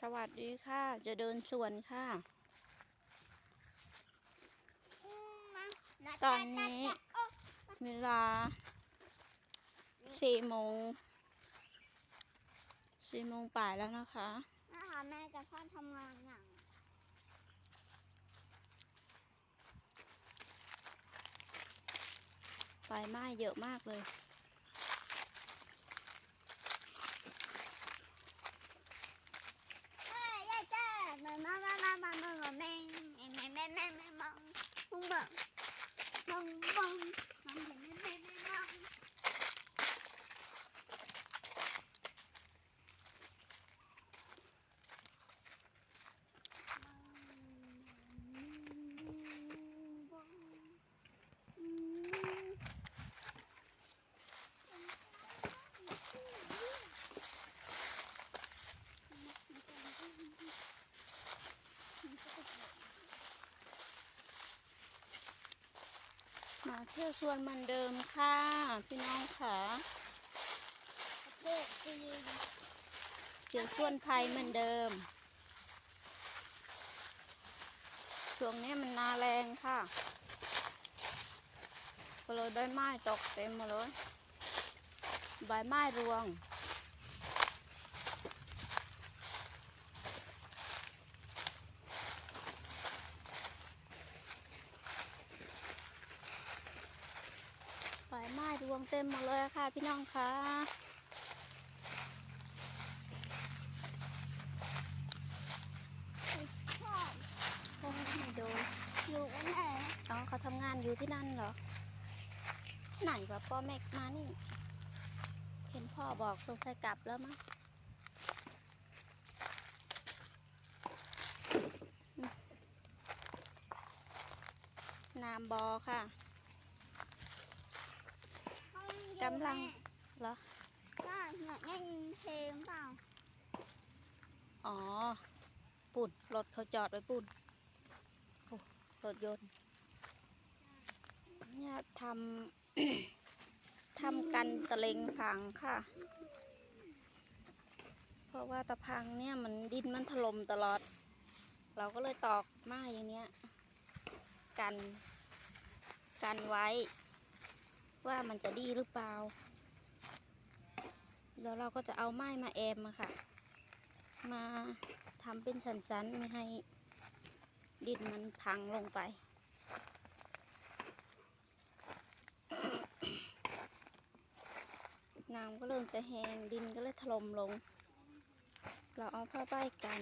สวัสดีค่ะ จะเดินสวนค่ะ ตอนนี้เวลาสี่โมงสี่โมงป่ายแล้วนะคะนะคะแม่กับพ่อทำงานอย่างไฟไหม้เยอะมากเลย เฮ้ยยายจ้าแม่มามามามามามาแม่แม่แม่แม่แม่มอง มึงบอกมองมองมองแม่แม่แม่มอง มาเที่ยวสวนเหมือนเดิมค่ะ พี่น้องค่ะเทศจีนเจอสวนไทยเหมือนเดิม ช่วงนี้มันนาแรงค่ะก็เลยได้ไม้ตกเต็มหมาเลย ใบไม้รวง ใบไม้รวงเต็มหมดเลยค่ะพี่น้องค่ะชอบโอ้ไม่โดนอยู่กันไหนน้องเขาทำงานอยู่ที่นั่นเหรอ ไหนวะพ่อแม็กมานี่ เห็นพ่อบอกสงสัยกลับแล้วมั้งอืมน้ำบอค่ะ กำลังเหรอก็เหนื่อยได้ยินเพลงเปล่า อ๋อ ปุ่น รถเขาจอดไว้ปุ่นโอ้รถยนต์ เนี่ยทำ ทำกันตะเลงพังค่ะ เพราะว่าตะพังเนี่ยมันดินมันถล่มตลอด เราก็เลยตอกไม้อย่างเนี้ย กัน กันไว้ ว่ามันจะดีหรือเปล่า แล้วเราก็จะเอาไม้มาแอมอะค่ะ มาทำเป็นสันๆไม่ให้ดินมันพังลงไป น้ำก็เริ่มจะแห้งดินก็เลยถล่มลง เราเอาผ้าใบกัน